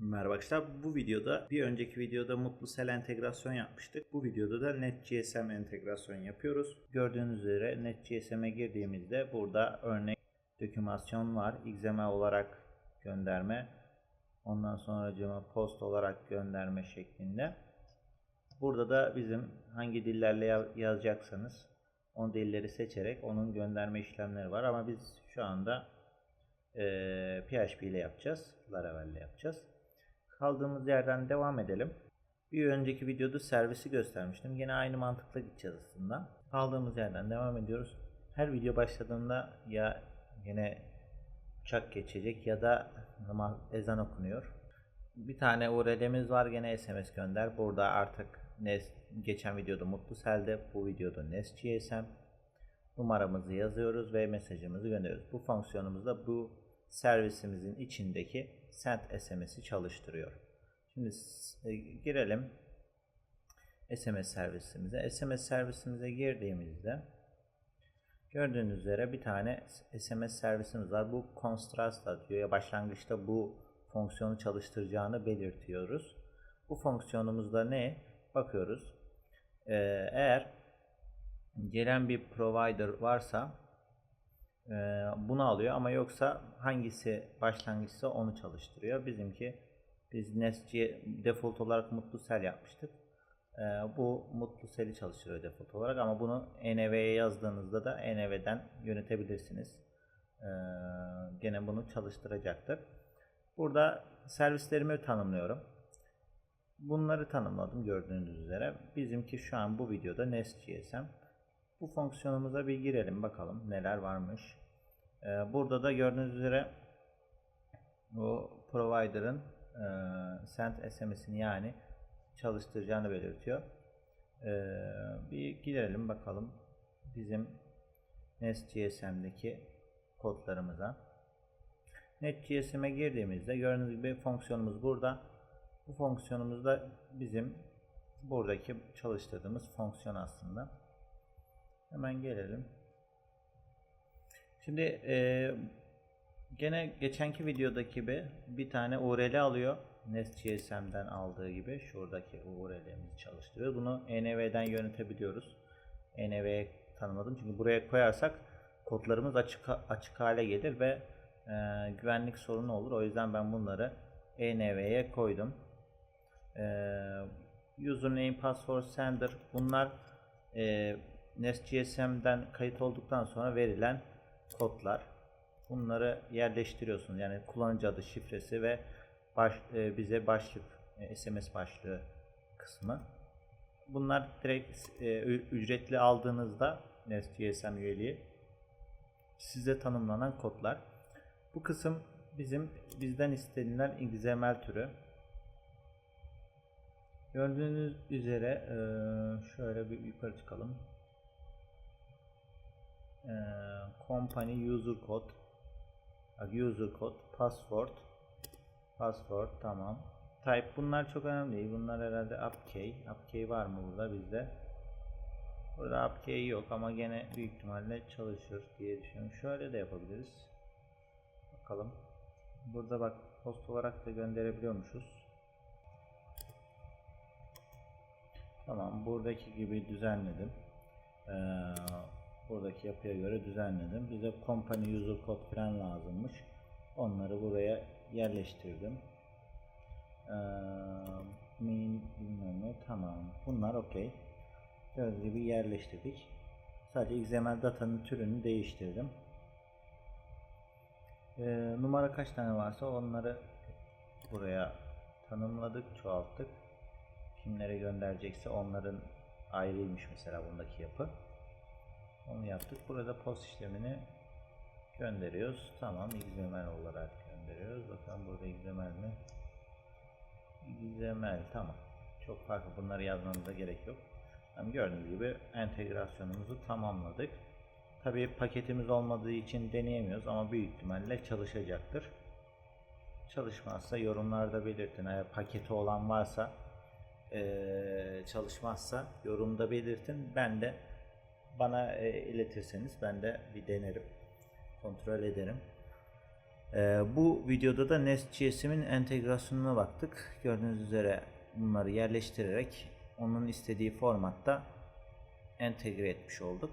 Merhaba arkadaşlar. Bu videoda bir önceki videoda Mutlu Sel entegrasyon yapmıştık. Bu videoda da NetGSM entegrasyon yapıyoruz. Gördüğünüz üzere NetGSM'e girdiğimizde burada örnek dokümasyon var. XML olarak gönderme. Ondan sonra post olarak gönderme şeklinde. Burada da bizim hangi dillerle ya- yazacaksanız o dilleri seçerek onun gönderme işlemleri var. Ama biz şu anda eee, PHP ile yapacağız. Laravel ile yapacağız. Kaldığımız yerden devam edelim. Bir önceki videoda servisi göstermiştim. Yine aynı mantıkla gideceğiz aslında. Kaldığımız yerden devam ediyoruz. Her video başladığında ya yine uçak geçecek ya da namaz ezan okunuyor. Bir tane URL'miz var gene SMS gönder. Burada artık Nest, geçen videoda Mutlu Sel'de, bu videoda Nest GSM numaramızı yazıyoruz ve mesajımızı gönderiyoruz. Bu fonksiyonumuzda bu servisimizin içindeki send SMS'i çalıştırıyor. Şimdi e, girelim SMS servisimize. SMS servisimize girdiğimizde gördüğünüz üzere bir tane SMS servisimiz var. Bu Construsta diyor ya başlangıçta bu fonksiyonu çalıştıracağını belirtiyoruz. Bu fonksiyonumuzda ne? Bakıyoruz. Ee, eğer gelen bir provider varsa bunu alıyor ama yoksa hangisi başlangıçsa onu çalıştırıyor. Bizimki biz Nest'ci default olarak Mutlu Sel yapmıştık. E, bu Mutlu Sel'i çalıştırıyor default olarak ama bunu NV'ye yazdığınızda da NV'den yönetebilirsiniz. E, gene bunu çalıştıracaktır. Burada servislerimi tanımlıyorum. Bunları tanımladım gördüğünüz üzere. Bizimki şu an bu videoda Nest GSM. Bu fonksiyonumuza bir girelim bakalım neler varmış. Ee, burada da gördüğünüz üzere bu provider'ın e, send SMS'ini yani çalıştıracağını belirtiyor. Ee, bir girelim bakalım bizim Nest GSM'deki kodlarımıza. NetGSM'e girdiğimizde gördüğünüz gibi fonksiyonumuz burada. Bu fonksiyonumuz da bizim buradaki çalıştırdığımız fonksiyon aslında. Hemen gelelim. Şimdi e, gene geçenki videodaki gibi bir tane URL alıyor. NestGSM'den aldığı gibi şuradaki URL'imizi çalıştırıyor. Bunu env'den yönetebiliyoruz. env'ye tanımladım çünkü buraya koyarsak kodlarımız açık açık hale gelir ve e, güvenlik sorunu olur. O yüzden ben bunları env'ye koydum. E, username, password, sender bunlar e, NestGSM'den kayıt olduktan sonra verilen kodlar. Bunları yerleştiriyorsunuz. Yani kullanıcı adı, şifresi ve baş, e, bize başlık, e, SMS başlığı kısmı. Bunlar direkt e, ücretli aldığınızda NestGSM üyeliği size tanımlanan kodlar. Bu kısım bizim bizden istenilen XML türü. Gördüğünüz üzere e, şöyle bir yukarı çıkalım. E, company user code. User code password. Password tamam. Type bunlar çok önemli değil. Bunlar herhalde upkey upkey var mı burada? Bizde. Burada upkey yok ama gene büyük ihtimalle çalışır diye düşünüyorum. Şöyle de yapabiliriz. Bakalım. Burada bak post olarak da gönderebiliyormuşuz. Tamam buradaki gibi düzenledim. Ee, buradaki yapıya göre düzenledim. Bize company user code falan lazımmış. Onları buraya yerleştirdim. Ee, main bilmem ne tamam. Bunlar okey. Gördüğünüz gibi yerleştirdik. Sadece XML datanın türünü değiştirdim. Ee, numara kaç tane varsa onları buraya tanımladık, çoğalttık kimlere gönderecekse onların ayrıymış mesela bundaki yapı. Onu yaptık. Burada post işlemini gönderiyoruz. Tamam XML olarak gönderiyoruz. Bakalım burada XML mi? XML tamam. Çok farklı bunları yazmamıza gerek yok. Hem gördüğünüz gibi entegrasyonumuzu tamamladık. Tabi paketimiz olmadığı için deneyemiyoruz ama büyük ihtimalle çalışacaktır. Çalışmazsa yorumlarda belirtin. Eğer paketi olan varsa eee, çalışmazsa yorumda belirtin. Ben de bana e, iletirseniz ben de bir denerim. Kontrol ederim. Ee, bu videoda da Nest.js'in entegrasyonuna baktık. Gördüğünüz üzere bunları yerleştirerek onun istediği formatta entegre etmiş olduk.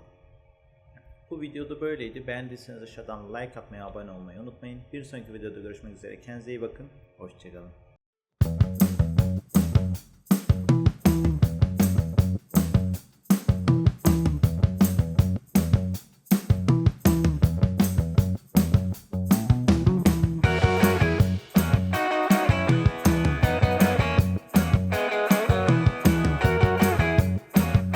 Bu videoda böyleydi. Beğendiyseniz aşağıdan like atmayı, abone olmayı unutmayın. Bir sonraki videoda görüşmek üzere. Kendinize iyi bakın. Hoşçakalın.